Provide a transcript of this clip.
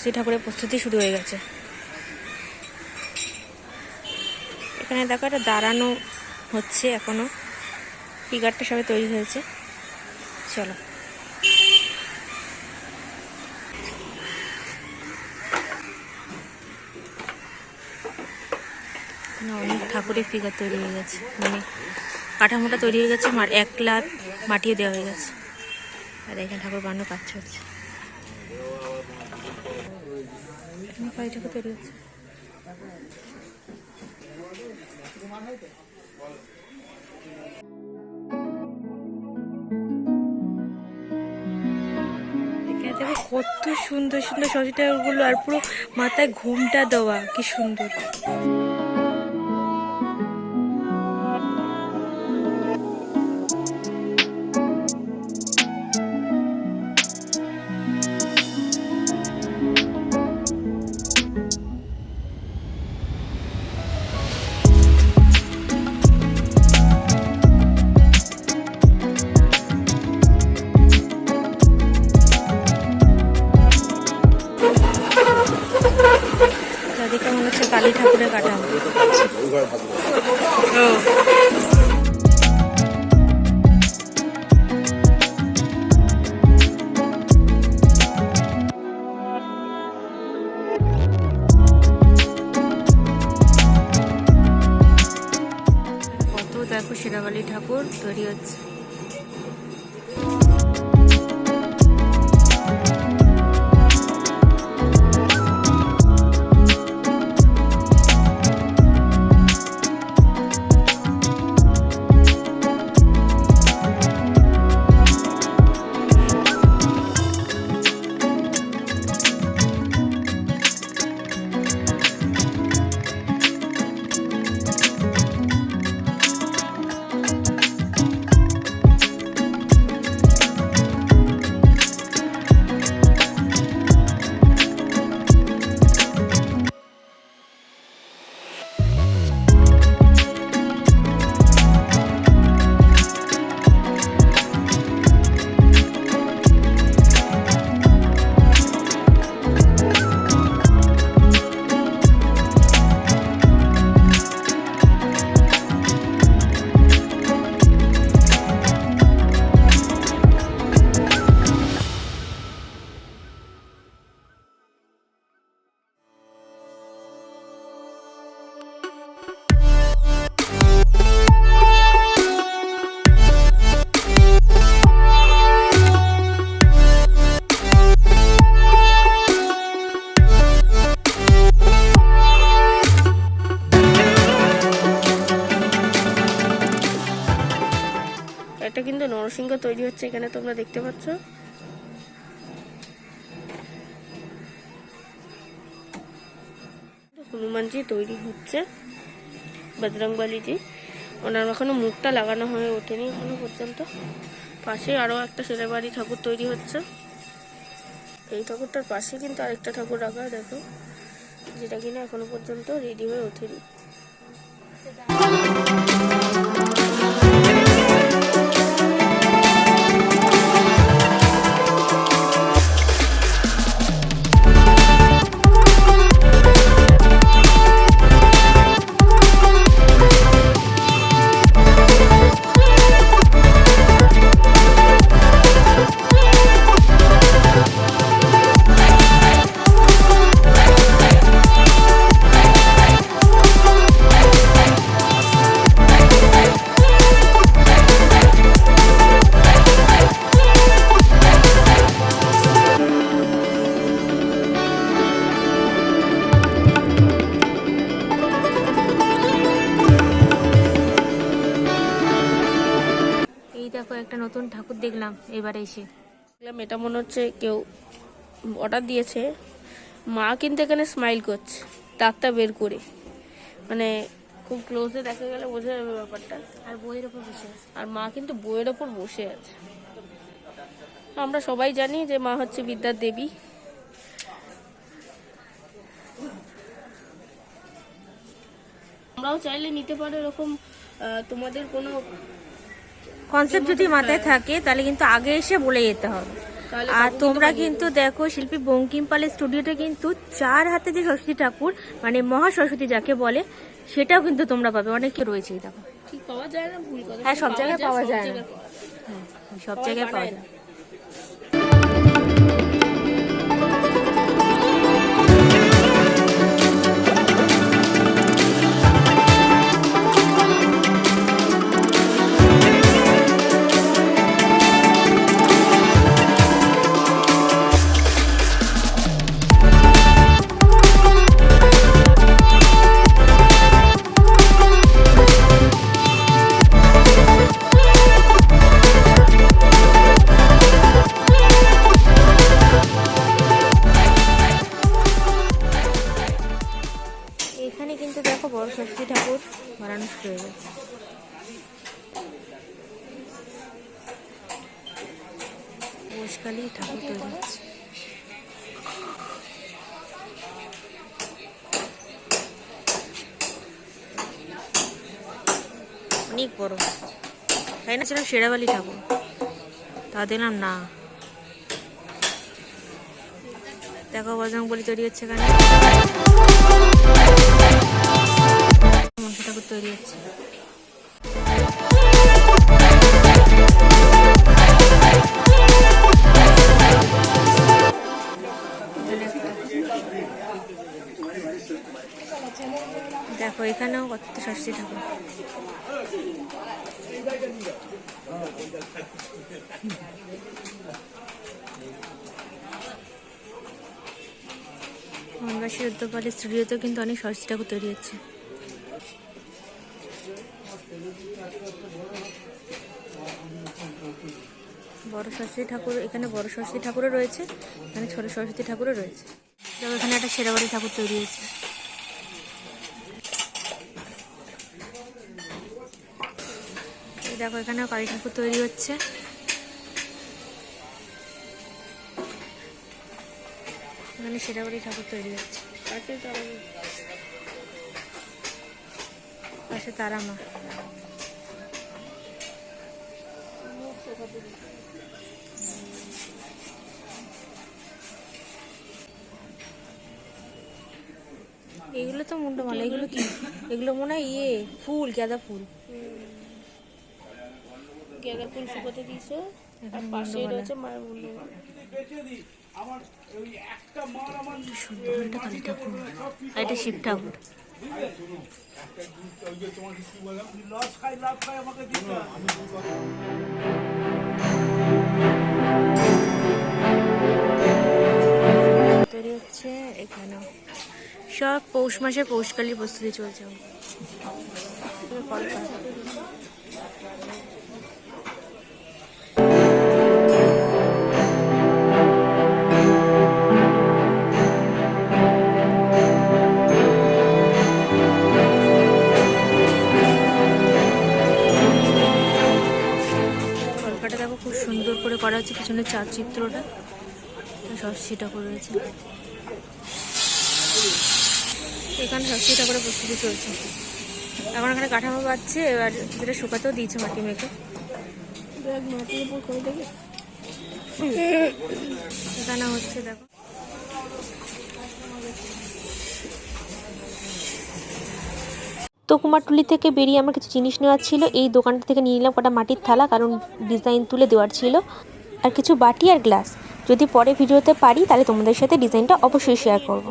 সরস্বতী ঠাকুরের প্রস্তুতি শুরু হয়ে গেছে। এখানে দেখো একটা দাঁড়ানো হচ্ছে এখনও। ফিগারটা সবাই তৈরি হয়েছে। চলো। অনেক ঠাকুরের ফিগার তৈরি হয়ে গেছে। মানে কাঠামোটা তৈরি হয়ে গেছে এক লাখ মাটিও দেওয়া হয়ে গেছে। আর এখানে ঠাকুর বানানো কাজ চলছে। কত সুন্দর সুন্দর ঠাকুরগুলো আর পুরো মাথায় ঘুমটা দেওয়া কি সুন্দর। হচ্ছে ঠাকুরের ও। কত দেখো সেরাবালি ঠাকুর তৈরি হচ্ছে কিন্তু তৈরি হচ্ছে এখানে, তোমরা দেখতে পাচ্ছ। হনুমানজি তৈরি হচ্ছে, বজরংবলীজি। ওনার এখনও মুখটা লাগানো হয়ে ওঠেনি এখনও পর্যন্ত। পাশে আরও একটা ছেলেবাড়ি ঠাকুর তৈরি হচ্ছে। এই ঠাকুরটার পাশে কিন্তু আরেকটা ঠাকুর রাখা, দেখো, যেটা কিনা এখনও পর্যন্ত রেডি হয়ে ওঠেনি। একটা নতুন ঠাকুর দেখলাম এবারে এসে। দেখলাম এটা মনে হচ্ছে কেউ অর্ডার দিয়েছে। মা কিন্তু এখানে স্মাইল করছে দাঁতটা বের করে। মানে খুব ক্লোজে দেখা গেলে বোঝা যাবে ব্যাপারটা। আর বইয়ের ওপর বসে আছে। আর মা কিন্তু বইয়ের ওপর বসে আছে। আমরা সবাই জানি যে মা হচ্ছে বিদ্যার দেবী। আমরাও চাইলে নিতে পারো এরকম তোমাদের কোনো কনসেপ্ট যদি মাথায় থাকে তাহলে কিন্তু আগে এসে বলে যেতে হবে। আর তোমরা কিন্তু দেখো শিল্পী বঙ্কিম পালের স্টুডিওটা কিন্তু চার হাতে যে সরস্বতী ঠাকুর মানে মহা সরস্বতী যাকে বলে সেটাও কিন্তু তোমরা পাবে। অনেকে রয়েছে দেখো। দেবে। ঠিক পাওয়া যায় না? হ্যাঁ, সব জায়গায় পাওয়া যায়। না। সব জায়গায় পাওয়া যায়। বসকালি ঠাকুর তৈরি হচ্ছে। অনেক বড়। তাই না? ছিলাম শেরাবালি ঠাকুর। তা দিলাম না। দেখো, বজরং বলি তৈরি হচ্ছে এখানে। ঠাকুর তৈরি হচ্ছে। এখানেও কত সরস্বতী ঠাকুর বনবাসী উদ্যোগপালের স্টুডিওতেও কিন্তু অনেক সরস্বতী ঠাকুর তৈরি হচ্ছে। বড় সরস্বতী ঠাকুর, এখানে বড় সরস্বতী ঠাকুরও রয়েছে, এখানে ছোট সরস্বতী ঠাকুরও রয়েছে। এখানে একটা শেরাবাড়ি ঠাকুর তৈরি হয়েছে দেখো এখানেও কালী ঠাকুর তৈরি হচ্ছে। এখানে সেটা শেরাবাড়ি ঠাকুর তৈরি হচ্ছে। পাশে তারা মা। এগুলো তো মুন্ডমালা এগুলো কি? এগুলো মনে হয় ইয়ে ফুল গাঁদা ফুল। গেঁদা ফুল শুকোতে দিয়েছে? আর এখানে পাশে রয়েছে মায়ের আর এটা শিব ঠাকুর। তৈরি হচ্ছে এখানেও সব পৌষ মাসে পৌষকালীর প্রস্তুতি চলছে। পিছনে চার চিত্রটা সরস্বতী ঠাকুর রয়েছে। এখানে সরস্বতী ঠাকুরের প্রস্তুতি চলছে। এখন এখানে কাঠামো পাচ্ছে এবার যেটা শুকাতেও দিয়েছে মাটি মেখে। করে এখানে হচ্ছে দেখো। তো কুমারটুলি থেকে বেরিয়ে আমার কিছু জিনিস নেওয়ার ছিল। এই দোকানটা থেকে নিয়ে নিলাম কটা মাটির থালা, কারণ ডিজাইন তুলে দেওয়ার ছিল। আর কিছু বাটি আর গ্লাস। যদি পরে ভিডিওতে পারি, তাহলে তোমাদের সাথে ডিজাইনটা অবশ্যই শেয়ার করব।